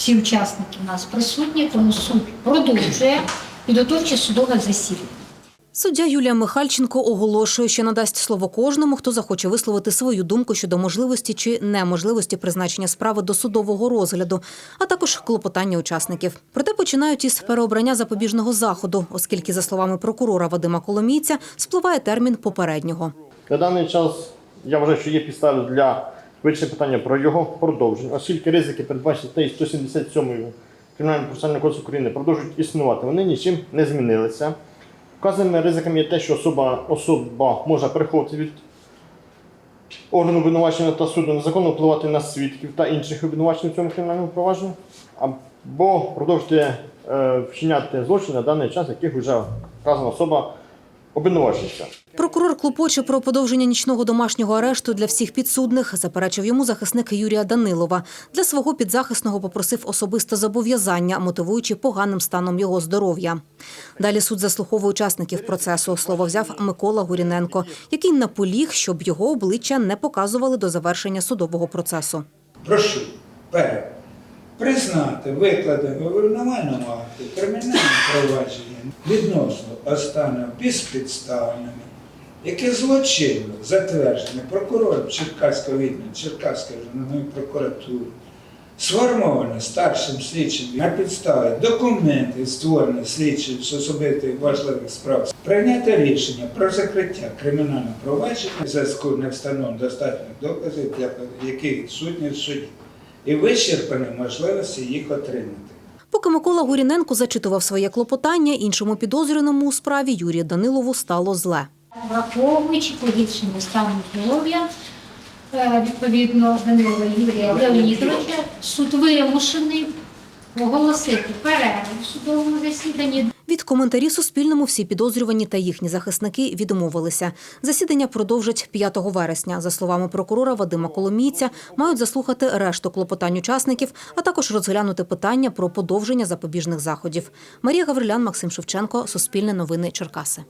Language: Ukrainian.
Всі учасники у нас присутні, тому суд продовжує підготовче судове засідання. Суддя Юлія Михальченко оголошує, що надасть слово кожному, хто захоче висловити свою думку щодо можливості чи неможливості призначення справи до судового розгляду, а також клопотання учасників. Проте починають із переобрання запобіжного заходу, оскільки, за словами прокурора Вадима Коломійця, спливає термін попереднього. На даний час я вважаю, що є підстави для вирішення питання про його продовження, оскільки ризики, передбачені статтею 177 Кримінального процесуального кодексу України, продовжують існувати. Вони нічим не змінилися. Вказаними ризиками є те, що особа, особа може переховувати від органу обвинувачення та суду незаконно впливати на свідків та інших обвинувачених в цьому кримінальному провадженні, або продовжити е, вчиняти злочин на даний час, яких вже вказана особа обвинувачується. Прокурор клопоче про подовження нічного домашнього арешту для всіх підсудних. Заперечив йому захисник Юрія Данилова. Для свого підзахисного попросив особисте зобов'язання, мотивуючи поганим станом його здоров'я. Далі суд заслуховує учасників процесу. Слово взяв Микола Гуріненко, який наполіг, щоб його обличчя не показували до завершення судового процесу. Прошу, перше, признати викладені в обвинувальному акті кримінальне провадження відносно останнього безпідставними, яке злочинно затверджене прокурором Черкаського відділу Черкаської районної прокуратури, сформоване старшим слідчим на підставі документів, створених слідчим з особистих важливих справ, прийняти рішення про закриття кримінального провадження в зв'язку не встановлено достатньо доказів, для яких відсутні в суді, і вичерпані можливості їх отримати. Поки Микола Гуріненко зачитував своє клопотання, іншому підозрюваному у справі Юрію Данилову стало зле. Враховуючи погіршення стану здоров'я, е, відповідно Данила Юрія Леонідовича, суд вимушений оголосити перерву в судовому засіданні Від коментарів Суспільному всі підозрювані та їхні захисники відмовилися. Засідання продовжать 5 вересня. За словами прокурора Вадима Коломійця, мають заслухати решту клопотань учасників, а також розглянути питання про подовження запобіжних заходів. Марія Гаврилян, Максим Шевченко, Суспільне новини, Черкаси.